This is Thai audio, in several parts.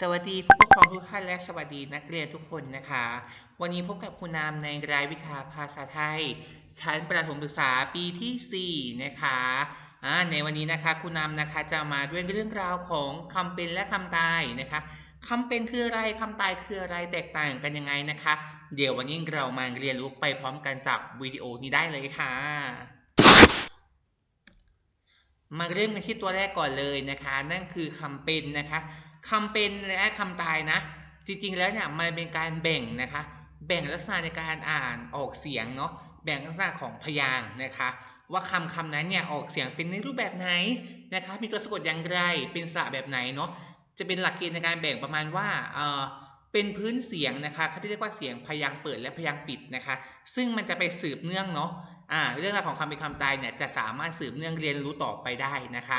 สวัสดีผู้ปกครองทุกท่านและสวัสดีนักเรียนทุกคนนะคะ วันนี้พบกับคุณนามในรายวิชาภาษาไทย ชั้นประถมศึกษาปีที่ 4 นะคะในวันนี้นะคะคุณนามนะคะจะมาด้วยเรื่องราวของคำเป็นและคำตายนะคะคำเป็นคืออะไรคำตายคืออะไรแตกต่างกันยังไงนะคะ เดี๋ยววันนี้เรามาเรียนรู้ไปพร้อมกันจากวิดีโอนี้ได้เลยค่ะมาเริ่มกันที่ตัวแรกก่อนเลยนะคะ นั่นคือคำเป็นนะคะ คำเป็นและคำตายนะ จริงๆแล้วเนี่ยมันเป็นการแบ่งนะคะ แบ่งลักษณะในการอ่านออกเสียงเนาะแบ่งลักษณะของพยางค์นะคะ ว่าคำคำนั้นเนี่ยออกเสียงเป็นในรูปแบบไหนนะคะ มีตัวสะกดอย่างไรเป็นสระแบบไหนเนาะจะเป็นหลักเกณฑ์ในการแบ่งประมาณว่าเออเป็นพื้นเสียงนะคะเขาที่เรียกว่าเสียงพยางค์เปิดและพยางค์ปิดนะคะ ซึ่งมันจะไปสืบเนื่องเนาะอ่าเรื่องราวของคำเป็นคำตายเนี่ยจะสามารถสืบเนื่องเรียนรู้ต่อไปได้นะคะ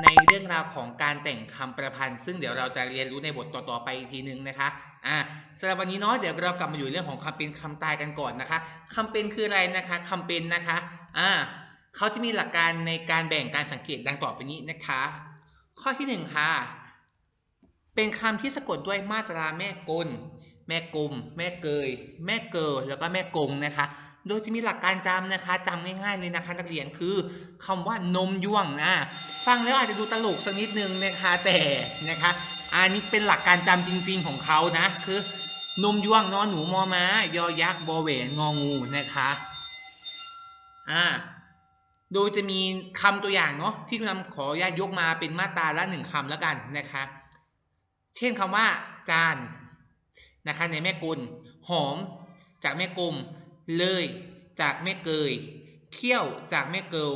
ในเรื่องราวของการแต่งคำประพันธ์ ซึ่งเดี๋ยวเราจะเรียนรู้ในบทต่อๆไปอีกทีนึงนะคะอ่าสำหรับวันนี้เนาะเดี๋ยวเรากลับมาอยู่เรื่องของคำเป็นคำตายกันก่อนนะคะคำเป็นคืออะไรนะคะคำเป็นนะคะอ่าเขาจะมีหลักการในการแบ่งการสังเกตดังต่อไปนี้นะคะ ข้อที่หนึ่งค่ะเป็นคำที่สะกดด้วยมาตราแม่กล แม่กลม แม่เกย แม่เกอแล้วก็แม่กงนะคะ โดยจะมีหลักการจำนะคะจำง่ายๆเลยนะคะนักเรียนคือคำว่านมย่วงนะฟังแล้วอาจจะดูตลกสักนิดนึงนะคะแต่นะคะอันนี้เป็นหลักการจำจริง ๆของเขานะคือนมย่วงนอนหนูมอม้ายอยักษ์บอเหวนงองูนะคะอ่าโดยจะมีคำตัวอย่างเนาะที่คุณนำขออนุญาตยกมาเป็นมาตราละหนึ่งคำแล้วกันนะคะ เช่นคำว่าจาน นะคะในแม่กุล หอมจากแม่กลมเลย จากแม่เกย เขี้ยวจากแม่เกล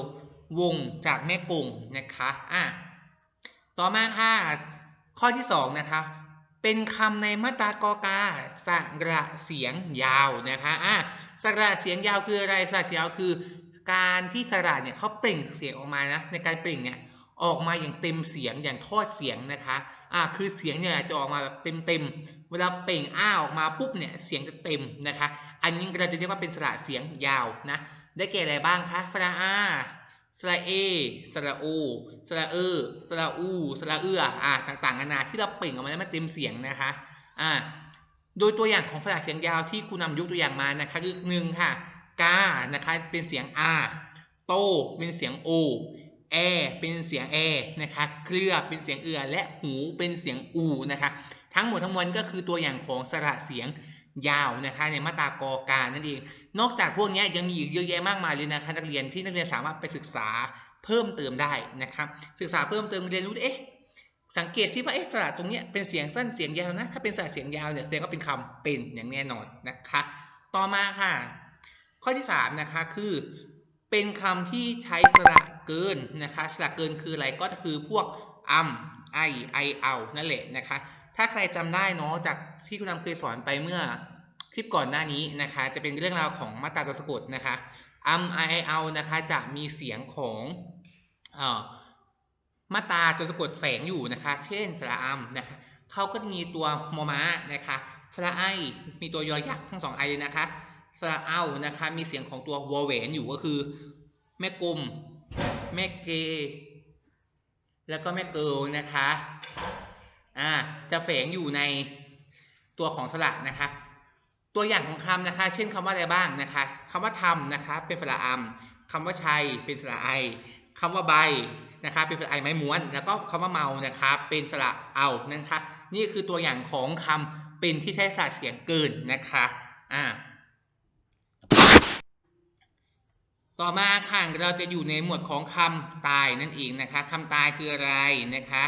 วงจากแม่กงนะคะอะต่อมาค่ะ ข้อที่สองนะคะ เป็นคำในมาตรากอกาสระเสียงยาวนะคะอะสระเสียงยาวคืออะไรสระเสียงยาวคือ การที่สระเนี่ยเขาเปล่งเสียงออกมานะในการเปล่งเนี่ย ออกมาอย่างเต็มเสียงอย่างทอดเสียงนะคะอะคือเสียงเนี่ยจะออกมาแบบเต็มๆเวลาเปล่งอ้าออกมาปุ๊บเนี่ยเสียงจะเต็มนะคะ อันนี้เราจะเรียกว่าเป็นสระเสียงยาวนะได้แก่อะไรบ้างคะสระอาสระเอ สระโอ สระเออสระอู สระเอืออ่าต่างๆนานาที่เราเปล่งออกมาได้วมันเต็มเสียงนะคะอ่าโดยตัวอย่างของสระเสียงยาวที่ครูนำยกตัวอย่างมานะคะคือหนึ่งค่ะกานะคะเป็นเสียงอาโตเป็นเสียงโอ แอเป็นเสียงแอนะคะเคลือเป็นเสียงเอือและหูเป็นเสียงอูนะคะทั้งหมดทั้งมวลก็คือตัวอย่างของสระเสียงยาวนะคะในมาตรากอการนั่นเอง นอกจากพวกนี้ยังมีอีกเยอะแยะมากมายเลยนะคะนักเรียนที่นักเรียนสามารถไปศึกษาเพิ่มเติมได้นะครับศึกษาเพิ่มเติมเรียนรู้เอ๊ะสังเกตซิว่าเอ๊ะสระตรงนี้เป็นเสียงสั้นเสียงยาวนะถ้าเป็นสระเสียงยาวเนี่ยแสดงว่าเป็นคำเป็นอย่างแน่นอนนะคะ ต่อมาค่ะ ข้อที่สามนะคะคือ เป็นคำที่ใช้สระเกินนะคะ สระเกินคืออะไรก็คือพวกอัมไอไอเอานั่นแหละนะคะ ถ้าใครจำได้เนาะจากที่คุณนำเคยสอนไปเมื่อคลิปก่อนหน้านี้นะคะ จะเป็นเรื่องราวของมาตราตัวสะกดนะคะอัมไอไอเอานะคะจะมีเสียงของออมาตราตัวสะกดแฝงอยู่นะคะ เช่นสระอัมนะคะเขาก็จะมีตัวมอม้านะคะสระไอมีตัวยอยักษ์ทั้งสองไอเลยนะคะ สระเอานะคะมีเสียงของตัววอแหวนอยู่ก็คือ แม่กลมแม่เก แล้วก็แม่เกิลนะคะอ่าจะแฝงอยู่ในตัวของสระนะคะ ตัวอย่างของคำนะคะ เช่นคำว่าอะไรบ้างนะคะคำว่าทำนะคะ เป็นสระอัมคำว่าชัยเป็นสระไอคำว่าใบนะคะเป็นสระไอไม้ม้วน แล้วก็คำว่าเมานะคะเป็นสระเอานะคะ นี่คือตัวอย่างของคำเป็นที่ใช้สระเสียงเกินนะคะอ่า ต่อมาค่ะเราจะอยู่ในหมวดของคำตายนั่นเองนะคะคำตายคืออะไรนะคะ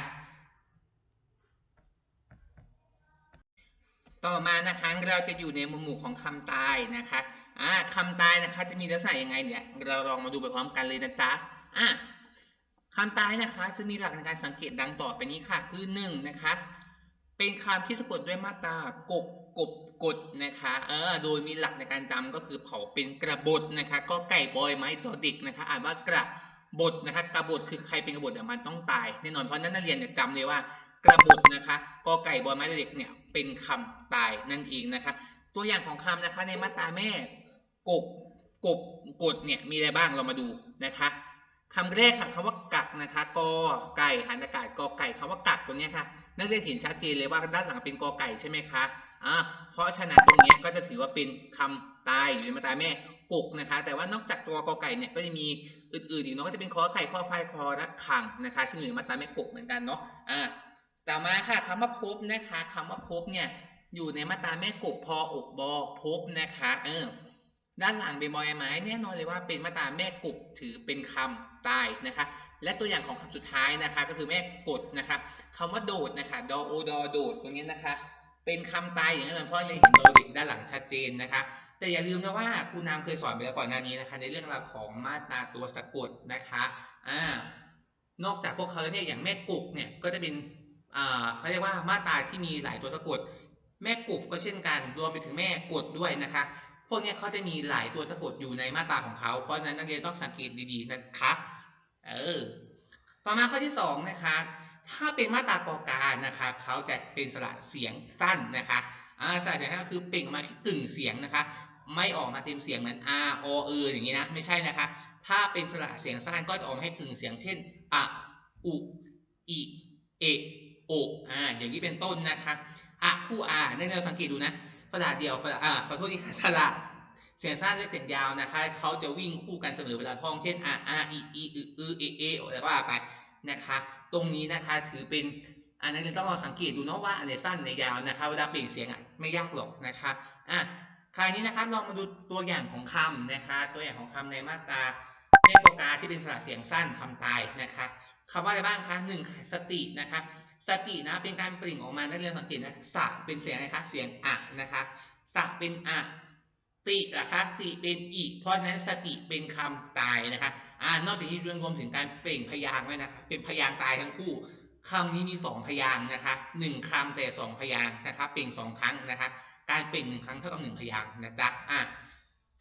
ต่อมานะคะเราจะอยู่ในหมวดของคำตายนะคะอ่าคำตายนะคะจะมีลักษณะยังไงเนี่ยเราลองมาดูไปพร้อมกันเลยนะจ๊ะอะคำตายนะคะจะมีหลักในการสังเกตดังต่อไปนี้ค่ะคือหนึ่งนะคะ เป็นคำที่สะกดด้วยมาตรากบกบกดนะคะเออโดยมีหลักในการจำก็คือเผาเป็นกระบดนะคะก็ไก่บอยไม้ตัวเด็กนะคะอ่านว่ากระบดนะคะกระบดคือใครเป็นกระบดเนี่ยวมันต้องตายแน่นอนเพราะฉะนั้นนักเรียนเนี่ยจำเลยว่ากระบดนะคะก็ไก่บอยไม้ตัวเด็กเนี่ยเป็นคำตายนั่นเองนะคะ ตัวอย่างของคำนะคะในมาตราแม่กบกบกดเนี่ยมีอะไรบ้างเรามาดูนะคะคำแรกค่ะคำว่ากักนะคะกอไก่หันอากาศกอไก่คำว่ากักตัวเนี้ยค่ะ นักเรียนเห็นชัดเจนเลยว่าด้านหลังเป็นกอไก่ใช่ไหมคะอ่าเพราะฉะนั้นตรงนี้ก็จะถือว่าเป็นคำตายอยู่ในมาตราแม่กุกนะคะ แต่ว่านอกจากตัวกอไก่เนี่ยก็จะมีอื่นๆอีกเนาะก็จะเป็นคอไข่คอควายคอระคังนะคะซึ่งอยู่ในมาตราแม่กุกเหมือนกันเนาะอ่าต่อมาค่ะคำว่าพบนะคะคำว่าพบเนี่ยอยู่ในมาตราแม่กุกพออกบอพบนะคะเออด้านหลังเป็นบอยไม้แน่นอนเลยว่าเป็นมาตราแม่กุกถือเป็นคำตายนะคะ และตัวอย่างของคำสุดท้ายนะคะก็คือแม่กดนะคะคำว่าโดดนะคะดอโอดอโดดตรงนี้นะคะเป็นคำตายอย่างน่นอนเพราะเราเห็นโดเด็กด้านหลังชัดเจนนะคะ แต่อย่าลืมนะว่าครูนามเคยสอนไปแล้วก่อนหน้านี้นะคะ ในเรื่องราวของมาตราตัวสะกดนะคะอ่านอกจากพวกเขาแล้วเนี่ยอย่างแม่กุกเนี่ยก็จะเป็นอ่าเขาเรียกว่ามาตราที่มีหลายตัวสะกด แม่กุบก็เช่นกันรวมไปถึงแม่กดด้วยนะคะ พวกนี้เขาจะมีหลายตัวสะกดอยู่ในมาตราของเขาเพราะฉะนั้นนักเรียนต้องสังเกตดีๆนะคะ ต่อมาข้อที่สองนะคะถ้าเป็นมาตรากอกานะคะเขาจะเป็นสระเสียงสั้นนะคะอ่าสระเสียงสั้นก็คือเปล่งออกมาที่กึ่งเสียงนะคะ ไม่ออกมาเต็มเสียงเหมือน r o เอออย่างนี้นะไม่ใช่นะคะ ถ้าเป็นสระเสียงสั้นก็จะออกมาให้กึ่งเสียง เช่นอะอุอิเอโออ่าอย่างนี้เป็นต้นนะคะอะคู่อาในเราสังเกตดูนะสระเดียวสระอ่าขอโทษที่ค่ะสระเสียงสั้นและเสียงยาวนะคะเขาจะวิ่งคู่กันเสมอเวลาท่องเช่นอะอาอีอีอืออเอเออแล้วก็ว่าไป นะคะ ตรงนี้นะคะถือเป็นอันนักเรียนต้องลองสังเกตดูเนาะว่าอันไหนสั้นอันไหนยาวนะคะ เวลาเปล่งเสียงอะไม่ยากหรอกนะคะอะคราวนี้นะครับลองมาดูตัวอย่างของคำนะคะ ตัวอย่างของคำในมาตราแม่โกกาที่เป็นสระเสียงสั้นคำตายนะคะคำว่าอะไรบ้างคะหนึ่งสตินะคะสตินะเป็นการเปล่งออกมานักเรียนสังเกตนะสะเป็นเสียงอะไรคะเสียงอะนะคะสะเป็นอะตินะคะติเป็นอีเพราะฉะนั้นสติเป็นคำตายนะคะ อ่านอกจากนี้รวมถึงการเปล่งพยางค์ด้วยนะคะเป็นพยางค์ตายทั้งคู่คำนี้มีสองพยางค์นะคะหนึ่งคำแต่สองพยางค์นะคะเปล่งสองครั้งนะคะการเปล่งหนึ่งครั้งเท่ากับหนึ่งพยางค์นะจ๊ะอะ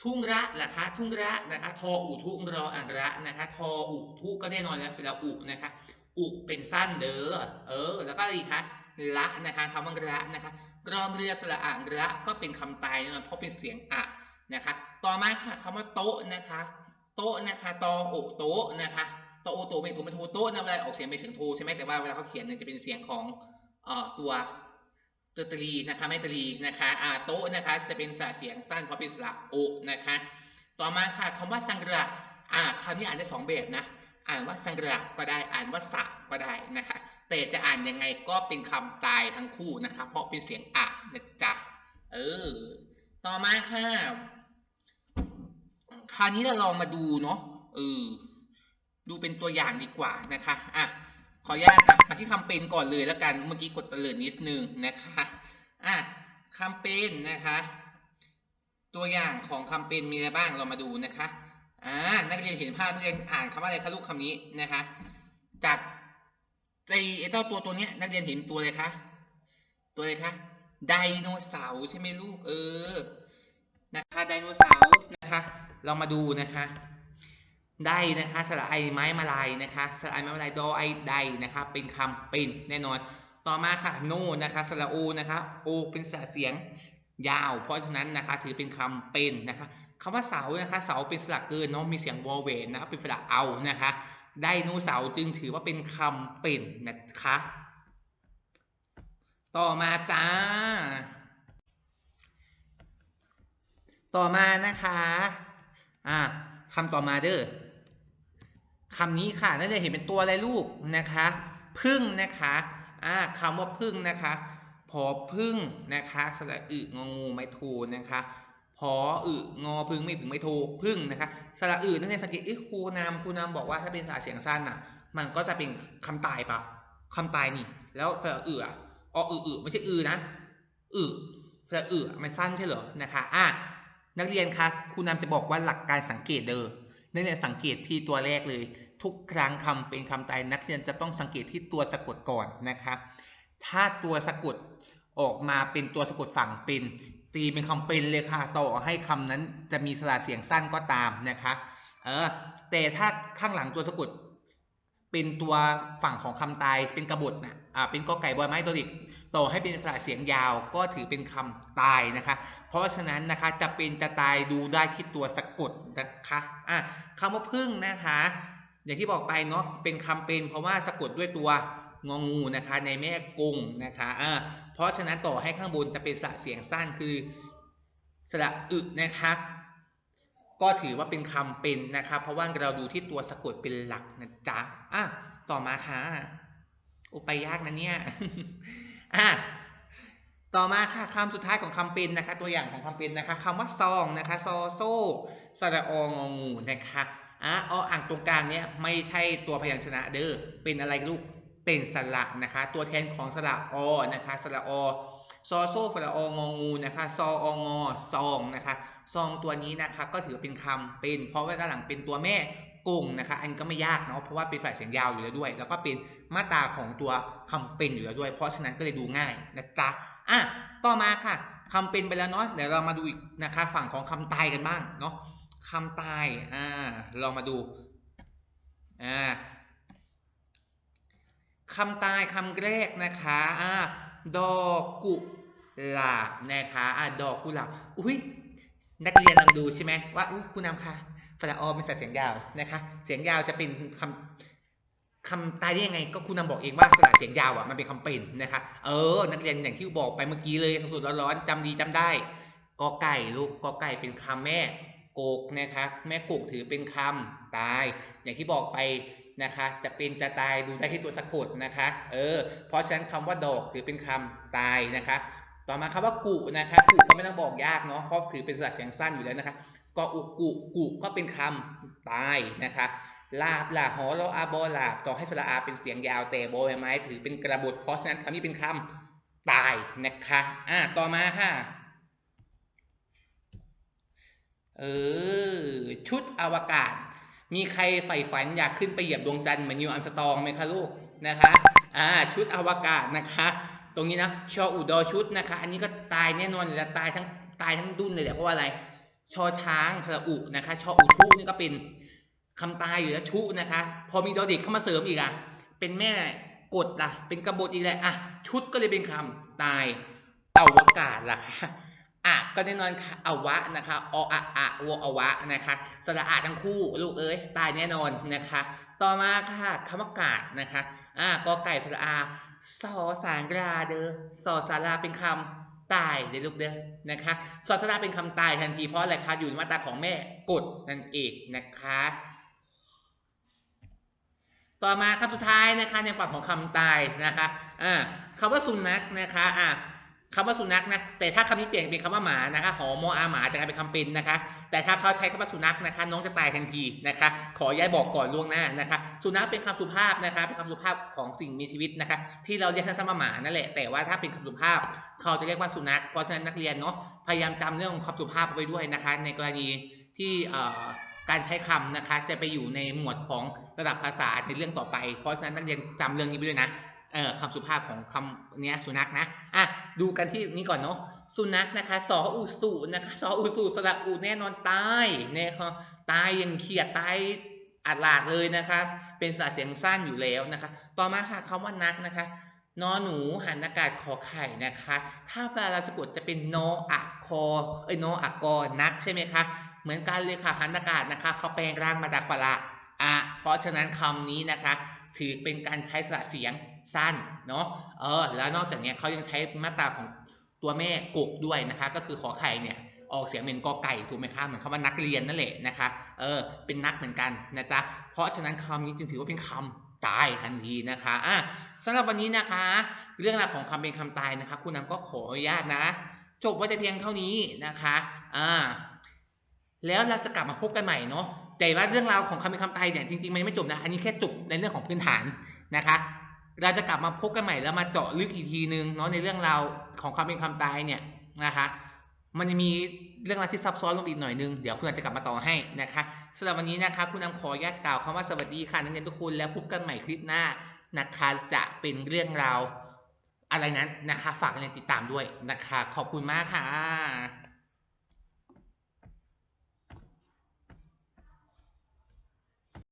ทุ่งระนะคะทุ่งระนะคะทออุทุงรออังระนะคะทออุทุก็แน่นอนแล้วเป็นละอุนะคะอุเป็นสั้นเด้อเออ แล้วก็อะไรคะละนะคะคำว่าระนะคะกรอมเรือสระอ่างระก็เป็นคำตายแน่นอนเพราะเป็นเสียงอะนะคะ ต่อมาค่ะคำว่าโต๊ะนะคะ โต๊ะนะคะตอโอโต๊ะนะคะตอโอโตะเป็นตัวเป็นโทโต๊ะนะเวลาออกเสียงเป็นเสียงโทใช่ไหมแต่ว่าเวลาเขาเขียนเนี่ยจะเป็นเสียงของเอ่อตัวตตรีนะคะไม่ตรีนะคะอ่าโต๊ะนะคะจะเป็นสระเสียงสั้นเพราะเป็นสระโอนะคะ ต่อมาค่ะคำว่าสังกระอ่าคำนี้อ่านได้สองแบบนะอ่านว่าสังกระก็ได้อ่านว่าสะก็ได้นะคะ แต่จะอ่านยังไงก็เป็นคำตายทั้งคู่นะคะ เพราะเป็นเสียงอะนะจ๊ะเออต่อมาค่ะ คราวนี้เราลองมาดูเนาะเออดูเป็นตัวอย่างดีกว่านะคะอะขออนุญาตมาที่คำเป็นก่อนเลยแล้วกันเมื่อกี้กดเตลิดนิดนึงนะคะอะคำเป็นนะคะ ตัวอย่างของคำเป็นมีอะไรบ้างเรามาดูนะคะอ่านักเรียนเห็นภาพนักเรียนอ่านคำว่าอะไรคะลูกคำนี้นะคะจากไอเจ้าตัวตัวเนี้ย นักเรียนเห็นตัวอะไรคะตัวอะไรคะไดโนเสาร์ใช่ไหมลูกเออนะคะไดโนเสาร์นะคะ เรามาดูนะคะ ได้นะคะสระไอไม้มาลายนะคะสระไอไม้มาลายดอไอไดนะคะเป็นคำเป็นแน่นอน ต่อมาค่ะโนนะคะสระโอนะคะโอเป็นสระเสียงยาว เพราะฉะนั้นนะคะถือเป็นคำเป็นนะคะคำว่าเสานะคะเสาเป็นสระเกินเนาะมีเสียงวอลเวนนะคะเป็นสระเอานะคะไดโนเสาร์จึงถือว่าเป็นคำเป็นนะคะ ต่อมาจ้า ต่อมานะคะ อ่าคำต่อมาเด้อคำนี้ค่ะนักเรียนเห็นเป็นตัวอะไรลูกนะคะพึ่งนะคะอ่าคำว่าพึ่งนะคะพอพึ่งนะคะสระอึงองูไม่โทนะคะพออึงอพึ่งไม่ถึงไม่โทพึ่งนะคะสระอึนักเรียนสังเกตเอ๊ะครูนามครูนามบอกว่าถ้าเป็นสระเสียงสั้นอะ มันก็จะเป็นคำตายปะคำตายนี่ แล้วสระอึอะอออึอึไม่ใช่อึนะอึสระอึมันสั้นใช่เหรอนะคะอะ นักเรียนคะครูนำจะบอกว่าหลักการสังเกตเด้อนักเรียนสังเกตที่ตัวแรกเลย ทุกครั้งคำเป็นคำตายนักเรียนจะต้องสังเกตที่ตัวสะกดก่อนนะคะถ้าตัวสะกดออกมาเป็นตัวสะกดฝั่งเป็น ตีเป็นคำเป็นเลยค่ะ ต่อให้คำนั้นจะมีสระเสียงสั้นก็ตามนะคะเออแต่ถ้าข้างหลังตัวสะกดเป็นตัวฝั่งของคำตายเป็นกระบฏนะอ่าเป็นกอไก่บอยไม้ตัวเด็ก ต่อให้เป็นสระเสียงยาวก็ถือเป็นคำตายนะคะ เพราะฉะนั้นนะคะจะเป็นจะตายดูได้ที่ตัวสะกดนะคะอะคำว่าพึ่งนะคะ อย่างที่บอกไปเนาะเป็นคำเป็นเพราะว่าสะกดด้วยตัวงองูนะคะ ในแม่กงนะคะอ่าเพราะฉะนั้นต่อให้ข้างบนจะเป็นสระเสียงสั้นคือสระอึนะคะก็ถือว่าเป็นคำเป็นนะคะ เพราะว่าเราดูที่ตัวสะกดเป็นหลักนะจ๊ะอะต่อมาค่ะโอไปยากนะเนี่ย อะต่อมาค่ะคำสุดท้ายของคำเป็นนะคะ ตัวอย่างของคำเป็นนะคะคำว่าซองนะคะซอโซสระององูนะคะอะออ่างตรงกลางเนี่ยไม่ใช่ตัวพยัญชนะเด้อเป็นอะไรลูกเป็นสระนะคะ ตัวแทนของสระอนะคะสระอซอโซสระององูนะคะซอองอซองนะคะซองตัวนี้นะคะก็ถือเป็นคำเป็น เพราะว่าด้านหลังเป็นตัวแม่ กุ้งนะคะ อันก็ไม่ยากเนาะเพราะว่าเป็นฝ่ายเสียงยาวอยู่แล้วด้วย แล้วก็เป็นมาตราของตัวคำเป็นอยู่แล้วด้วย เพราะฉะนั้นก็เลยดูง่ายนะจ๊ะอะต่อมาค่ะคำเป็นไปแล้วเนาะเดี๋ยวเรามาดูอีกนะคะ ฝั่งของคำตายกันบ้างเนาะคำตายอ่าเรามาดูอ่าคำตายคำแรกนะคะอ่าดอกกุหลาบนะคะอ่าดอกกุหลาบอุ้ยนักเรียนลองดูใช่ไหมว่าอุ๊ยคุณนำค่ะ ฟลาออเป็นสัตว์เสียงยาวนะคะ เสียงยาวจะเป็นคำคำตายได้ยังไงก็คุณนำบอกเองว่าสระเสียงยาวอะมันเป็นคำเป็นนะคะเออ นักเรียนอย่างที่บอกไปเมื่อกี้เลยสดๆร้อนๆจำดีจำได้กอไก่ลูกกอไก่เป็นคำแม่โกกนะคะ แม่โกกถือเป็นคำตาย อย่างที่บอกไปนะคะ จะเป็นจะตายดูได้ที่ตัวสะกดนะคะ เออ เพราะฉะนั้นคำว่าดอกถือเป็นคำตายนะคะ ต่อมาคำว่ากุนะคะกุก็ไม่ต้องบอกยากเนาะเพราะถือเป็นสระเสียงสั้นอยู่แล้วนะคะ กออุกุกุก็เป็นคำตายนะคะลาบลาหอรออาบอลาบต่อให้สระอาเป็นเสียงยาวแต่โบใบไม้ถือเป็นกระบทเพราะฉะนั้นคำนี้เป็นคำตายนะคะอ่าต่อมาค่ะเออชุดอวกาศ มีใครใฝ่ฝันอยากขึ้นไปเหยียบดวงจันทร์เหมือนนิวอัมสตองไหมคะลูกนะคะอ่าชุดอวกาศนะคะ ตรงนี้นะชออุดอชุดนะคะ อันนี้ก็ตายแน่นอนเลยละตายทั้งตายทั้งดุนเลยแหละเพราะว่าอะไร ชอช้างสระอุนะคะชออุชุนี่ก็เป็นคำตายอยู่แล้วชุนะคะ พอมีดอเด็กเข้ามาเสริมอีกอะเป็นแม่กดล่ะ เป็นกบฏอีกแล้วอะชุดก็เลยเป็นคำตายอวกาศล่ะค่ะอะก็แน่นอนค่ะอวะนะคะออะอะวอวะนะคะสระอาทั้งคู่ลูกเอ้ยตายแน่นอนนะคะ ต่อมาค่ะคำว่ากาศนะคะอะกอไก่สระอาสอสารราเดอสอสาราเป็นคำ ตายเด้ลูกเด้อนะคะสอสาราเป็นคำตายทันทีเพราะอะไรคะอยู่ในมาตราของแม่กฎนั่นเองนะคะ ต่อมาคำสุดท้ายนะคะในฝั่งของคำตายนะคะอ่าคำว่าสุนัขนะคะอ่า คำว่าสุนัขนะ แต่ถ้าคำนี้เปลี่ยนเป็นคำว่าหมานะคะ หอมออาหมาจะกลายเป็นคำเป็นนะคะ แต่ถ้าเขาใช้คำว่าสุนัขนะคะ น้องจะตายทันทีนะคะ ขอย้ายบอกก่อนล่วงหน้านะคะ สุนัขเป็นคำสุภาพนะคะ เป็นคำสุภาพของสิ่งมีชีวิตนะคะ ที่เราเรียกสั้นๆว่าหมานั่นแหละ แต่ว่าถ้าเป็นคำสุภาพ เขาจะเรียกว่าสุนัข เพราะฉะนั้นนักเรียนเนาะ พยายามจำเรื่องของคำสุภาพไว้ด้วยนะคะ ในกรณีที่การใช้คำนะคะ จะไปอยู่ในหมวดของระดับภาษาในเรื่องต่อไป เพราะฉะนั้นนักเรียนจำเรื่องนี้ไปด้วยนะ ออคำสุภาพของคำเนี้ยสุนัขนะอะดูกันที่นี้ก่อนเนาะสุนัขนะคะสออุสุนะคะสออุสุสระอุแน่นอนตายเนี่ยครับตายอย่างเขียดตายอัดลาดเลยนะคะ เป็นสระเสียงสั้นอยู่แล้วนะคะ ต่อมาค่ะคำว่านักนะคะนอหนูหันอากาศขอไข่นะคะ ถ้าเวลาเราสะกดจะเป็นนออะคอเอ้ยนออะกอนักใช่ไหมคะเหมือนกันเลยค่ะหันอากาศนะคะเขาแปลงร่างมาจากฝระอะเพราะฉะนั้นคำนี้นะคะ ถือเป็นการใช้สระเสียง สั้นเนาะเออแล้วนอกจากนี้เขายังใช้มาตราของตัวแม่กกด้วยนะคะ ก็คือขอไข่เนี่ยออกเสียงเป็นกอไก่ถูกไหมคะเหมือนคำว่านักเรียนนั่นแหละนะคะเออเป็นนักเหมือนกันนะจ๊ะเพราะฉะนั้นคำนี้จึงถือว่าเป็นคำตายทันทีนะคะอะสำหรับวันนี้นะคะ เรื่องราวของคำเป็นคำตายนะคะคุณนำก็ขออนุญาตนะ จบไว้แต่เพียงเท่านี้นะคะอ่าแล้วเราจะกลับมาพบกันใหม่เนาะแต่ว่าเรื่องราวของคำเป็นคำตายเนี่ยจริงๆมันไม่จบนะอันนี้แค่จบในเรื่องของพื้นฐานนะคะ เราจะกลับมาพบกันใหม่แล้วมาเจาะลึกอีกทีนึงเนาะในเรื่องราวของความเป็นคำตายเนี่ยนะคะมันจะมีเรื่องราวที่ซับซ้อนลงอีกหน่อยนึง เดี๋ยวคุณอาจจะกลับมาต่อให้นะคะสำหรับวันนี้นะคะคุณนำขออนุญาตกล่าวคำว่าสวัสดีค่ะนักเรียนทุกคนแล้วพบกันใหม่คลิปหน้านะคะจะเป็นเรื่องราวอะไรนั้นนะคะ ฝากนักเรียนติดตามด้วยนะคะ ขอบคุณมากค่ะ